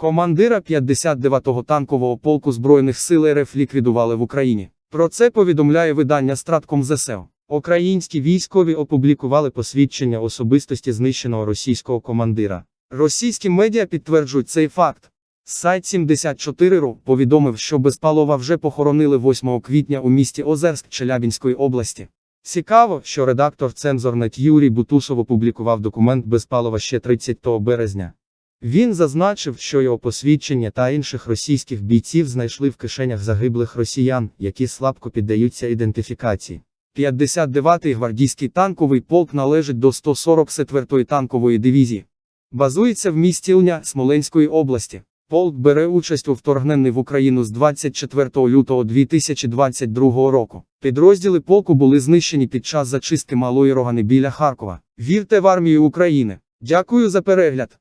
Командира 59-го танкового полку Збройних сил РФ ліквідували в Україні. Про це повідомляє видання Стратком ЗСЕО. Українські військові опублікували посвідчення особистості знищеного російського командира. Російські медіа підтверджують цей факт. Сайт 74.ru повідомив, що Безпалова вже похоронили 8 квітня у місті Озерськ Челябінської області. Цікаво, що редактор Цензорнет Юрій Бутусов опублікував документ Безпалова ще 30 березня. Він зазначив, що його посвідчення та інших російських бійців знайшли в кишенях загиблих росіян, які слабко піддаються ідентифікації. 59-й гвардійський танковий полк належить до 144-ї танкової дивізії. Базується в місті Лня Смоленської області. Полк бере участь у вторгненні в Україну з 24 лютого 2022 року. Підрозділи полку були знищені під час зачистки Малої Рогани біля Харкова. Вірте в армію України. Дякую за перегляд.